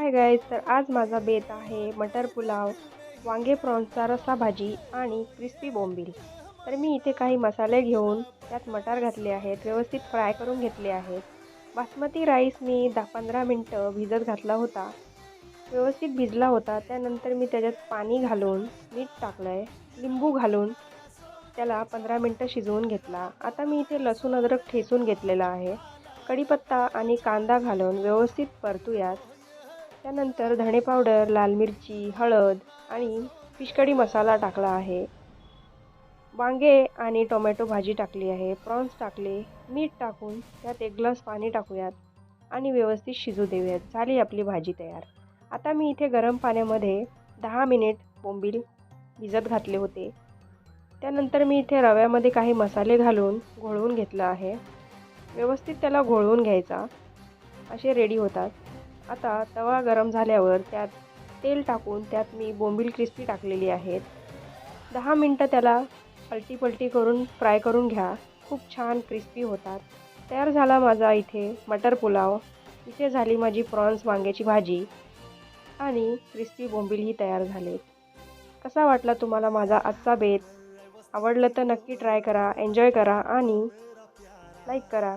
Hi guys तर आज माझा बेत आहे मटर पुलाव वांगे प्रॉन्सचा रस्सा भाजी आणि क्रिस्पी बोंबील. तर मी इथे काही मसाले घेऊन त्यात मटार घातले आहेत व्यवस्थित फ्राय करून घेतले आहेत. बासमती राईस मी दहा पंधरा मिनटं भिजत घातला होता. व्यवस्थित भिजला होता त्यानंतर मी त्याच्यात पाणी घालून मीठ टाकलं आहे लिंबू घालून त्याला पंधरा मिनटं शिजवून घेतला. आता मी इथे लसूण अद्रक ठेचून घेतलेला आहे. कढीपत्ता आणि कांदा घालून व्यवस्थित परतूयात. त्यानंतर धणे पावडर लाल मिरची हळद आणि फिशकडी मसाला टाकला आहे. वांगे आणि टोमॅटो भाजी टाकली आहे. प्रॉन्स टाकले मीठ टाकून त्यात एक ग्लास पाणी टाकूयात आणि व्यवस्थित शिजू देऊयात. झाली आपली भाजी तयार. आता मी इथे गरम पाण्यामध्ये दहा मिनिट बोंबील भिजत घातले होते. त्यानंतर मी इथे रव्यामध्ये काही मसाले घालून घोळवून घेतलं आहे. व्यवस्थित त्याला घोळवून घ्यायचा. असे रेडी होतात. आता तवा गरम झाल्यावर त्यात तेल टाकून त्यात मी बोंबील क्रिस्पी टाकलेली आहेत. दहा मिनटं त्याला पलटी पलटी करून फ्राय करून घ्या. खूप छान क्रिस्पी होतात. तयार झाला माझा इथे मटर पुलाव. इथे झाली माझी प्रॉन्स वांग्याची भाजी. आणि क्रिस्पी बोंबीलही तयार झाले कसा वाटला तुम्हाला माझा आजचा बेत? आवडलं तर नक्की ट्राय करा एन्जॉय करा आणि लाईक करा.